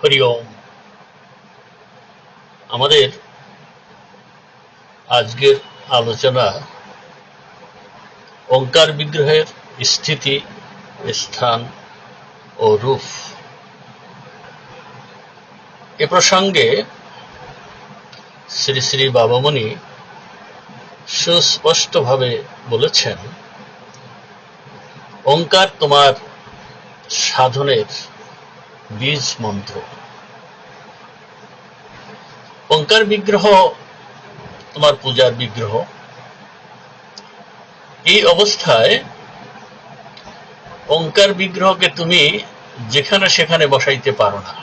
হরি ওম। আমাদের আজকের আলোচনা ওঙ্কার বিগ্রহের স্থিতি, স্থান ও রূপ। এ প্রসঙ্গে শ্রী শ্রী বাবামণি সুস্পষ্টভাবে বলেছেন, ওঙ্কার তোমার সাধনের বীজ মন্ত্র। ওঙ্কার বিগ্রহ, তোমার পূজার বিগ্রহ, এই অবস্থায় ওঙ্কার বিগ্রহকে তুমি যেখানে সেখানে বসাইতে পারো না।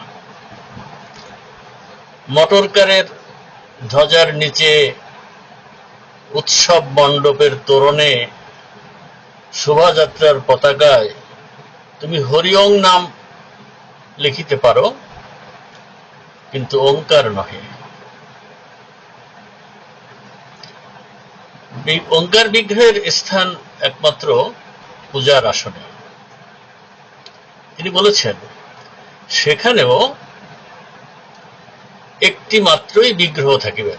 মটরকারের ধ্বজার নিচে উৎসব মণ্ডপের তোরণে শোভাযাত্রার পতাকায় তুমি হরিওং নাম লিখিতে পারো, কিন্তু ওঙ্কার নহে। ওঙ্কার বিগ্রহের স্থান একমাত্র পূজার আসনে। তিনি বলেছেন, সেখানেও একটি মাত্রই বিগ্রহ থাকিবে,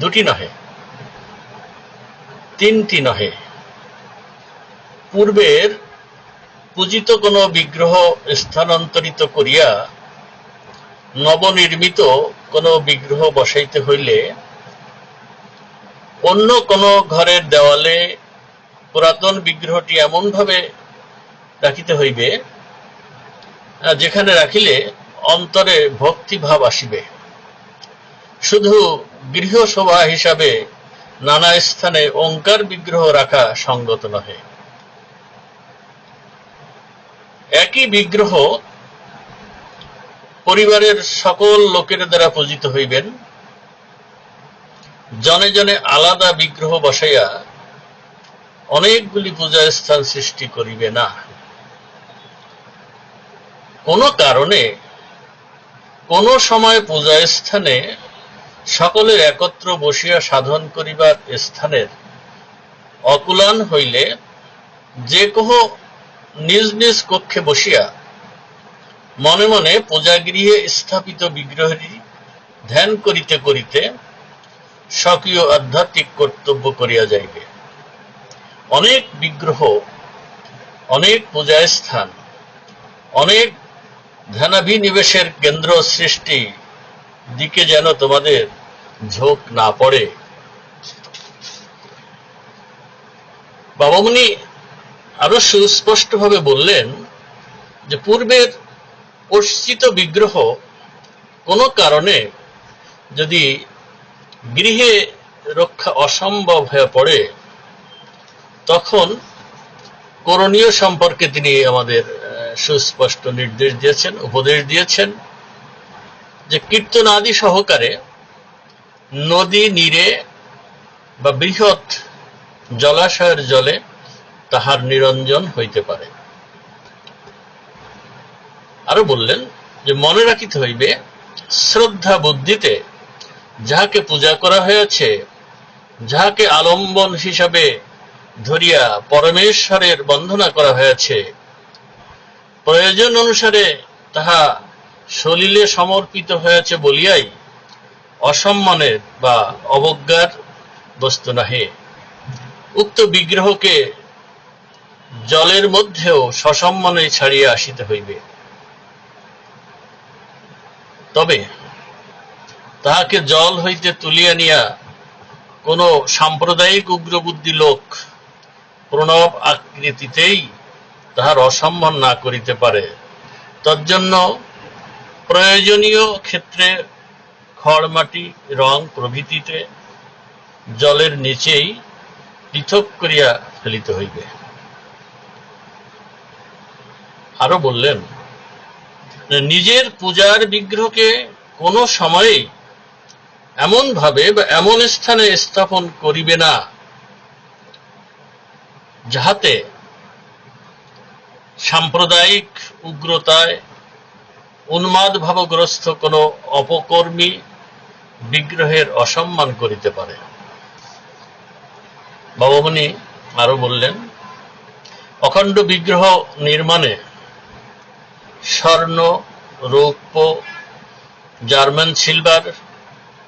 দুটি নহে, তিনটি নহে। পূর্বের পূজিত কোন বিগ্রহ স্থানান্তরিত করিয়া নবনির্মিত কোন বিগ্রহ বসাইতে হইলে অন্য কোন ঘরের দেওয়ালে পুরাতন বিগ্রহটি এমনভাবে রাখিতে হইবে যেখানে রাখিলে অন্তরে ভক্তিভাব আসিবে। শুধু গৃহসভা হিসাবে নানা স্থানে ওঙ্কার বিগ্রহ রাখা সঙ্গত নহে। একই বিগ্রহ পরিবারের সকল লোকের দ্বারা পূজিত হইবেন। জনে জনে আলাদা বিগ্রহ বসাইয়া অনেকগুলি পূজা স্থান সৃষ্টি করিবে না। কোন কারণে কোন সময় পূজা স্থানে সকলের একত্র বসিয়া সাধন করিবার স্থানের অকুলান হইলে যে কহ নিজ নিজ কক্ষে বসিয়া মনে মনে পূজাগৃহে স্থাপিত বিগ্রহেরই ধ্যান করিতে করিতে স্বকীয় আধ্যাত্মিক কর্তব্য করিয়া যাইবে। অনেক বিগ্রহ, অনেক পূজা স্থান অনেক ধ্যানাভিনিবেশের কেন্দ্র সৃষ্টি দিকে যেন তোমাদের ঝোঁক না পড়ে। বাবামণি আরও সুস্পষ্টভাবে বললেন যে পূর্বের অর্চিত বিগ্রহ কোনো কারণে যদি গৃহে রক্ষা অসম্ভব হয়ে পড়ে, তখন করণীয় সম্পর্কে তিনি আমাদের সুস্পষ্ট নির্দেশ দিয়েছেন, উপদেশ দিয়েছেন যে কীর্তন আদি সহকারে নদী, নীরে বা বৃহৎ জলাশয়ের জলে তাহার নিরঞ্জন হইতে পারে। আরও বললেন যে, মনে রাখিতে হইবে, শ্রদ্ধা বুদ্ধিতে যাহাকে পূজা করা হয়েছে, যাহাকে আলম্বন হিসাবে ধরিয়া পরমেশ্বরের বন্ধনা করা হয়েছে, প্রয়োজন অনুসারে তাহা সলিলে সমর্পিত হয়েছে বলিয়াই অসম্মানের বা অবজ্ঞার বস্তু নাহে। উক্ত বিগ্রহকে জলের মধ্যেও সসম্মানে ছাড়িয়া আসিতে হইবে। তবে তাহাকে জল হইতে তুলিয়া নিয়া কোন সাম্প্রদায়িক উগ্রবুদ্ধি লোক প্রণব আকৃতিতেই তাহার অসম্মান না করিতে পারে। তজ্জন্য প্রয়োজনীয় ক্ষেত্রে খড় মাটি, রং প্রভৃতিতে জলের নিচেই পৃথক করিয়া ফেলিতে হইবে। আরও বললেন, নিজের পূজার বিগ্রহকে কোনো সময়ে এমন ভাবে বা এমন স্থানে স্থাপন করিবে না, যাহাতে সাম্প্রদায়িক উগ্রতায় উন্মাদ ভাবগ্রস্ত কোনো অপকর্মী বিগ্রহের অসম্মান করিতে পারে। বাবামণি আরও বললেন, অখণ্ড বিগ্রহ নির্মাণে স্বর্ণ, রৌপ্য, জার্মান সিলভার,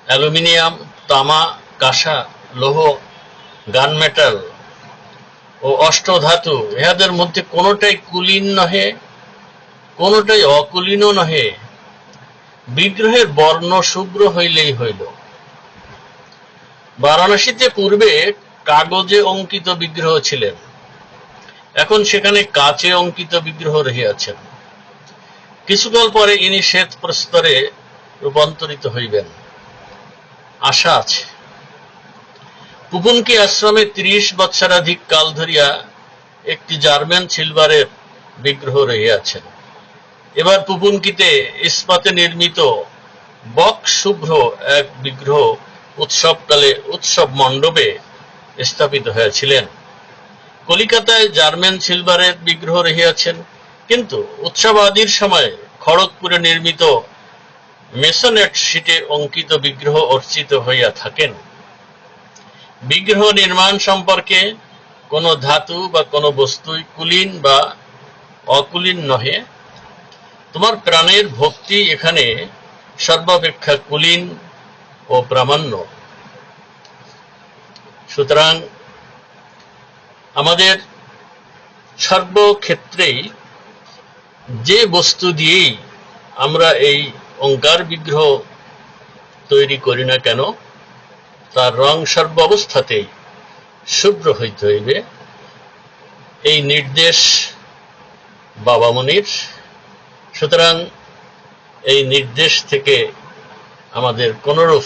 অ্যালুমিনিয়াম, তামা, কাঁসা, লৌহ, গান মেটাল ও অষ্টধাতু। ইহাদের মধ্যে কোনোটাই কুলীন নহে, কোনোটাই অকুলীনও নহে। বিগ্রহের বর্ণ শুভ্র হইলেই হইল। বারাণসীতে পূর্বে কাগজে অঙ্কিত বিগ্রহ ছিলেন। এখন সেখানে কাচে অঙ্কিত বিগ্রহ রহিয়াছেন। কিছুকাল পরে ইনি শ্বেত প্রস্তরে রূপান্তরিত হইবেন। আশা আছে। পুপুনকি আশ্রমে ত্রিশ বৎসরাধিক কাল ধরিয়া একটি জার্মান সিলভারের বিগ্রহ রহিয়াছেন। এবার পুপুনকিতে ইস্পাতে নির্মিত বক শুভ্র এক বিগ্রহ উৎসবকালে উৎসব মণ্ডপে স্থাপিত হয়েছিলেন। কলিকাতায় জার্মান সিলভারের বিগ্রহ রহিয়াছেন। কিন্তু উৎসবাদির সময় খড়গপুরে নির্মিত মেসোনেট শিটে অঙ্কিত বিগ্রহ অর্চিত হইয়া থাকেন। বিগ্রহ নির্মাণ সম্পর্কে কোনো ধাতু বা কোনো বস্তুই কুলীন বা অকুলীন নহে। তোমার প্রাণের ভক্তি এখানে সর্বাপেক্ষা কুলীন ও প্রামাণ্য। সুতরাং আমাদের সর্বক্ষেত্রেই যে বস্তু দিয়েই আমরা এই অঙ্কার বিগ্রহ তৈরি করি না কেন, তার রং সর্ব সর্বাবস্থাতেই শুভ্র হইতে হইবে। এই নির্দেশ বাবামনির সুতরাং এই নির্দেশ থেকে আমাদের কোনরূপ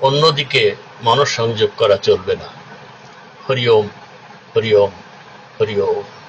অন্যদিকে মনঃসংযোগ করা চলবে না। হরি ওম হরি ওম হরি ওম।